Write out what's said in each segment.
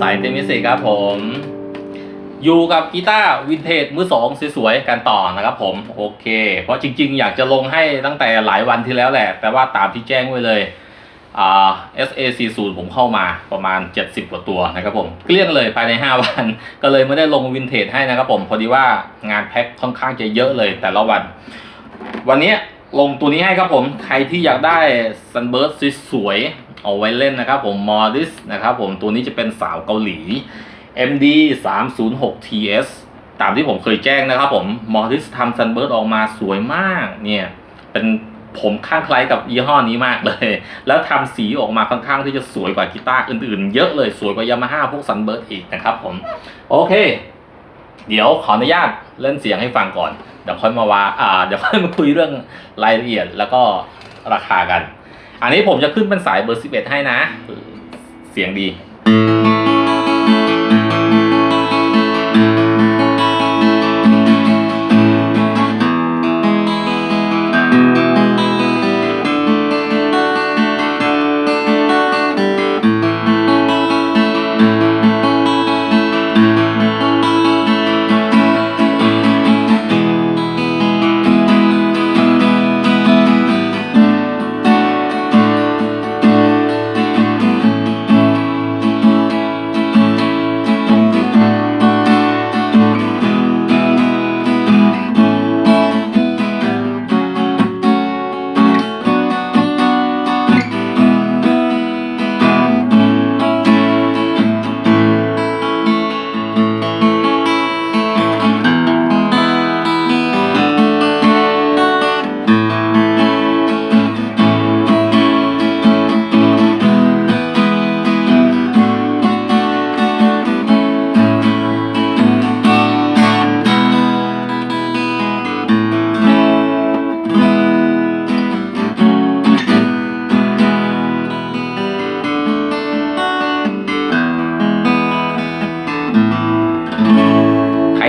สายเตมิสิครับผม อยู่กับกีตาร์วินเทจมือสองสวยๆกันต่อนะครับผมโอเค เพราะจริงๆ อยากจะลงให้ตั้งแต่หลายวันที่แล้วแหละ แต่ว่าตามที่แจ้งไว้เลยอ่า SA40 ผมเข้ามาประมาณ 70 กว่าตัวนะครับผมเกลี้ยงเลยภายใน 5 วัน ก็เลยไม่ได้ลงวินเทจให้นะครับผมพอดีว่างานแพ็คค่อนข้างจะเยอะเลยแต่ละวัน วันนี้ลงตัวนี้ให้ครับผม ใครที่อยากได้ Sunburst สวยๆ เอาไว้เล่นนะครับผม Morris นะครับผมตัวนี้จะเป็นสาวเกาหลี MD 306 TS ตามที่ผมเคยแจ้งนะครับผม Morris ทำ Sunburst ออกมาสวยมากเนี่ย เป็นผมข้างคล้ายกับยี่ห้อนี้มากเลย แล้วทำสีออกมาค่อนข้างที่จะสวยกว่ากีตาร์อื่นๆ เยอะเลยสวยกว่ายามาฮ่าพวก Sunburst อีกนะครับผม โอเค เดี๋ยวขออนุญาตเล่นเสียงให้ฟังก่อน เดี๋ยวค่อยมาว่าอ่าเดี๋ยวค่อยมาคุยเรื่องรายละเอียดแล้วก็ราคากัน อันนี้ผมจะขึ้นเป็นสายเบอร์ 11 ให้นะ เสียงดี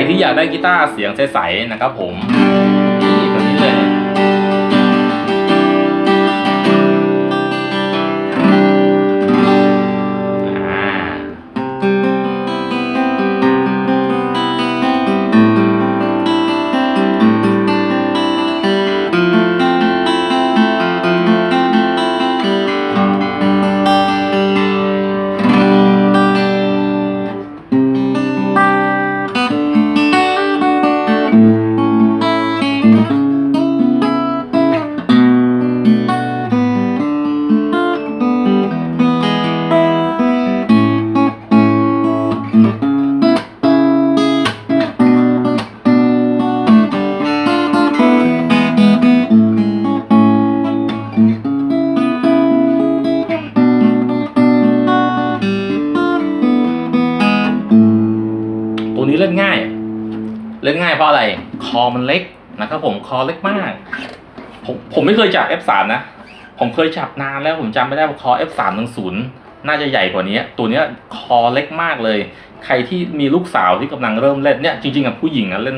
ที่อยากได้กีตาร์เสียงใสๆนะครับผม ตัวนี้เล่นง่าย เล่นง่ายเพราะอะไร คอมันเล็กนะครับผมคอเล็กมาก ผมผมไม่เคยจับ F3 นะ ผมเคยจับนานแล้วผมจำไม่ได้ว่าคอ F310 น่าจะใหญ่กว่านี้ ตัวนี้คอเล็กมากเลย ใครที่มีลูกสาวที่กำลังเริ่มเล่นเนี่ยจริงๆกับผู้หญิงอะเล่น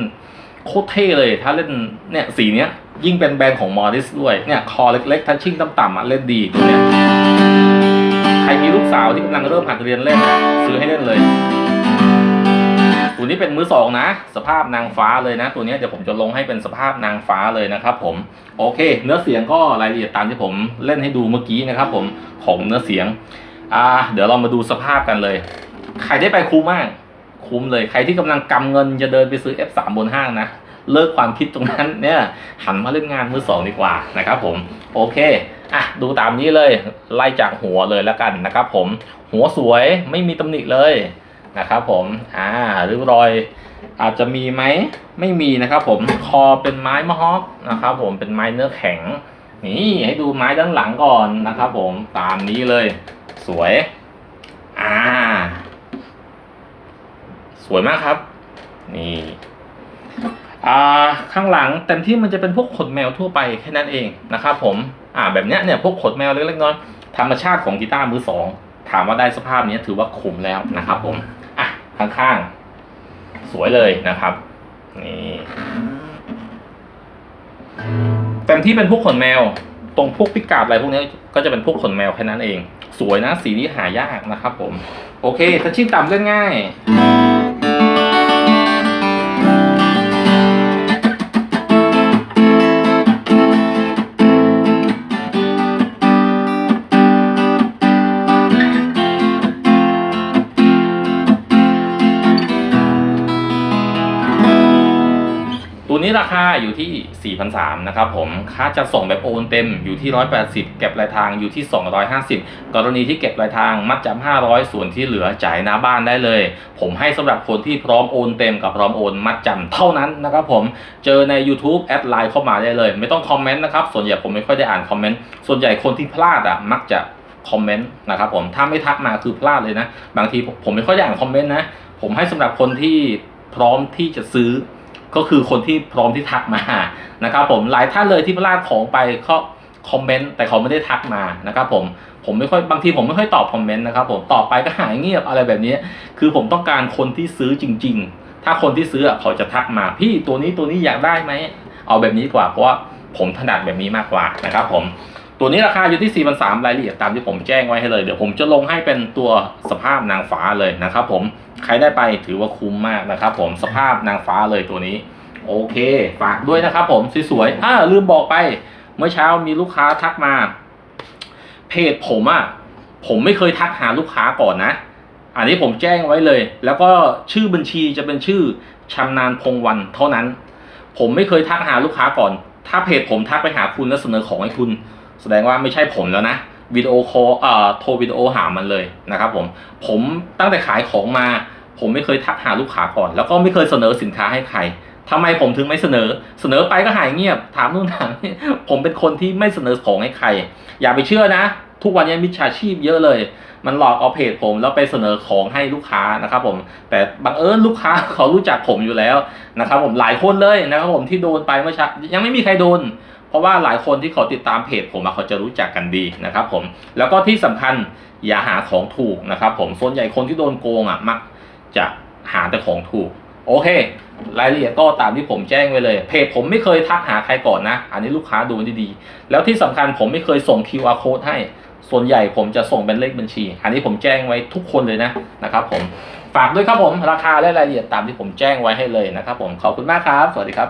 โคตรเท่เลย ถ้าเล่นเนี่ยสีเนี้ยยิ่งเป็นแบรนด์ของมอริสด้วยเนี่ยคอเล็กๆทัชชิ่งต่ำๆอะเล่นดีตัวเนี้ยใครมีลูกสาวที่กำลังเริ่มหัดเรียนเล่นอะซื้อให้เล่นเลย ตัวนี้เป็นมือสองนะ สภาพนางฟ้าเลยนะ ตัวนี้เดี๋ยวผมจะลงให้เป็นสภาพนางฟ้าเลยนะครับผมโอเค เนื้อเสียงก็รายละเอียดตามที่ผมเล่นให้ดูเมื่อกี้นะครับ ผมของเนื้อเสียงอ่าเดี๋ยวเรามาดูสภาพกันเลย ใครได้ไปคุ้มมาก คุ้มเลยใครที่กำลังกำเงินจะเดินไปซื้อ F3 บนห้างนะเลิกความคิดตรงนั้นเนี่ยหันมาเล่นงานมือสองดีกว่านะครับผมโอเคอะดูตามนี้เลยไล่จากหัวเลยแล้วกันนะครับผมหัวสวยไม่มีตำหนิเลย นะครับผมอ่าริ้วรอยอาจจะมีไหมไม่มีนะครับผมคอเป็นไม้มะฮอกนะครับผมเป็นไม้เนื้อแข็ง นี่ให้ดูไม้ด้านหลังก่อนนะครับผมตามนี้เลย สวยอ่าสวยมากครับ นี่อ่าข้างหลังเต็มที่มันจะเป็นพวกขนแมวทั่วไปแค่นั้นเองนะครับผมอ่าแบบเนี้ยเนี่ยพวกขนแมวเล็กๆน้อยๆธรรมชาติของกีตาร์มือสองถามว่าได้สภาพนี้ถือว่าคุ้มแล้วนะครับผม ข้างๆ สวยเลยนะครับ นี่เต็มที่เป็นพวกขนแมว ตรงพวกพิกาดอะไรพวกนี้ก็จะเป็นพวกขนแมวแค่นั้นเอง สวยนะสีนี้หายากนะครับผม โอเคทัชชิ่งต่ำเล่นง่าย นี้ราคาอยู่ที่ 4,300นะครับผมค่าจะส่งแบบโอนเต็มอยู่ที่ 180 เก็บปลายทางอยู่ที่ 250 กรณีที่เก็บปลายทางมัดจำ500 ส่วนที่เหลือจ่ายหน้าบ้านได้เลย ผมให้สำหรับคนที่พร้อมโอนเต็มกับพร้อมโอนมัดจำเท่านั้นนะครับผมเจอใน YouTube แอดไลน์เข้ามาได้เลย ไม่ต้องคอมเมนต์นะครับส่วนใหญ่ผมไม่ค่อยได้อ่านคอมเมนต์ส่วนใหญ่คนที่พลาดอะมักจะคอมเมนต์นะครับผมถ้าไม่ทักมาคือพลาดเลยนะ บางทีผมผมไม่ค่อยได้อ่านคอมเมนต์นะ ผมให้สำหรับคนที่พร้อมที่จะซื้อ ก็คือคนที่พร้อมที่ทักมานะครับผมหลายท่านเลยที่พลาดของไปเขาคอมเมนต์แต่เขาไม่ได้ทักมานะครับผมผมไม่ค่อยบางทีผมไม่ค่อยตอบคอมเมนต์นะครับผมตอบไปก็หายเงียบอะไรแบบนี้ คือผมต้องการคนที่ซื้อจริง ๆ ถ้าคนที่ซื้อเขาจะทักมา พี่ตัวนี้ตัวนี้อยากได้ไหมเอาแบบนี้กว่าเพราะว่าผมถนัดแบบนี้มากกว่านะครับผม ตัวนี้ราคาอยู่ที่ 4 3 0 0รายละเอียดตามที่ผมแจ้งไว้ให้เลย เดี๋ยวผมจะลงให้เป็นตัวสภาพนางฟ้าเลยนะครับผม ใครได้ไปถือว่าคุ้มมากนะครับผม สภาพนางฟ้าเลยตัวนี้ โอเค ฝากด้วยนะครับผม สวยๆอ่าลืมบอกไป เมื่อเช้ามีลูกค้าทักมา เพจผมอะ่ะ ผมไม่เคยทักหาลูกค้าก่อนนะ อันนี้ผมแจ้งไว้เลย แล้วก็ชื่อบัญชีจะเป็นชื่อชำนาญพงวันเท่านั้น ผมไม่เคยทักหาลูกค้าก่อน ถ้าเพจผมทักไปหาคุณแล้วเสนอของให้คุณ แสดงว่าไม่ใช่ผมแล้วนะวิดีโอคอลเอ่อโทรวิดีโอหามันเลยนะครับผมผมตั้งแต่ขายของมา ผมไม่เคยทักหาลูกค้าก่อน แล้วก็ไม่เคยเสนอสินค้าให้ใครทำไมผมถึงไม่เสนอ เสนอไปก็หายเงียบ ถามนู่นถามนี่ผมเป็นคนที่ไม่เสนอของให้ใคร อย่าไปเชื่อนะ ทุกวันนี้มิจฉาชีพเยอะเลย มันหลอกเอาเพจผมแล้วไปเสนอของให้ลูกค้านะครับผม แต่บังเอิญลูกค้าเขารู้จักผมอยู่แล้วนะครับผมหลายคนเลยนะครับผมที่โดนไปเมื่อช้ายังไม่มีใครโดน เพราะว่าหลายคนที่เขาติดตามเพจผมเขาจะรู้จักกันดีนะครับผม แล้วก็ที่สำคัญอย่าหาของถูกนะครับผม ส่วนใหญ่คนที่โดนโกงอะมักจะหาแต่ของถูก โอเค รายละเอียดก็ตามที่ผมแจ้งไว้เลย เพจผมไม่เคยทักหาใครก่อนนะ อันนี้ลูกค้าดูดีๆ แล้วที่สำคัญผมไม่เคยส่ง QR code ให้ ส่วนใหญ่ผมจะส่งเป็นเลขบัญชี อันนี้ผมแจ้งไว้ทุกคนเลยนะนะครับผมฝากด้วยครับผมราคาและรายละเอียดตามที่ผมแจ้งไว้ให้เลยนะครับผมขอบคุณมากครับ สวัสดีครับ